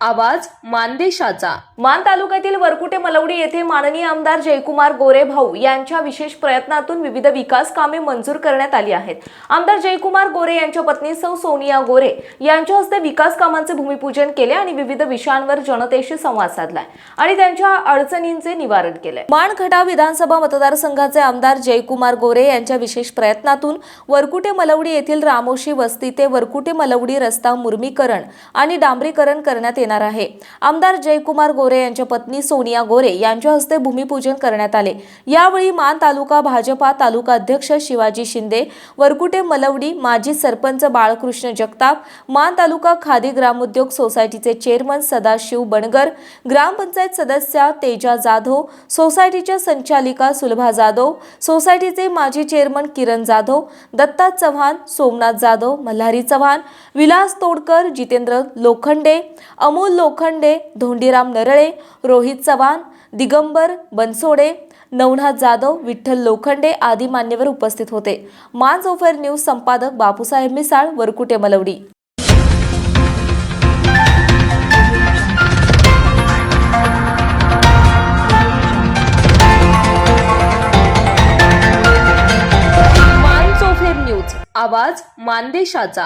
आवाज मानदेशाचा. मान तालुक्यातील वरकुटे मलवडी येथे माननीय आमदार जयकुमार गोरे भाऊ यांच्या विशेष प्रयत्नातून विविध विकास कामे मंजूर करण्यात आली आहेत. आमदार जयकुमार गोरे यांच्या पत्नी सौ सोनिया गोरे यांच्या हस्ते विकास कामांचे भूमिपूजन केले आणि विविध विषयांवर जनतेशी संवाद साधलाय आणि त्यांच्या अडचणींचे निवारण केले माणखटा विधानसभा मतदारसंघाचे आमदार जयकुमार गोरे यांच्या विशेष प्रयत्नातून वरकुटे मलवडी येथील रामोशी वस्ती ते वरकुटे मलवडी रस्ता मुर्मीकरण आणि डांबरीकरण करण्यात येणार आहे. आमदार जयकुमार गोरे यांच्या पत्नी सोनिया गोरे यांच्या हस्ते भूमिपूजन करण्यात आले. यावेळी मान तालुका भाजपा तालुका अध्यक्ष शिवाजी शिंदे वरकुटे मलवडी माजी सरपंच बाळकृष्ण जगताप मान तालुका खादी ग्रामोद्योग सोसायटीचे चेअरमन सदाशिव बणगर ग्रामपंचायत सदस्या तेजा जाधव सोसायटीच्या संचालिका सुलभा जाधव सोसायटीचे माजी चेअरमन किरण जाधव दत्ता चव्हाण सोमनाथ जाधव मल्हारी चव्हाण विलास तोडकर जितेंद्र लोखंडे अमोल लोखंडे धोंडीराम नरळे रोहित चव्हाण दिगंबर बनसोडे नवनाथ जाधव विठ्ठल लोखंडे आदी मान्यवर उपस्थित होते. मांज जोफर न्यूज संपादक बापूसाहेब मिसाळ वरकुटे मलवडी. न्यूज आवाज मानदेशाचा.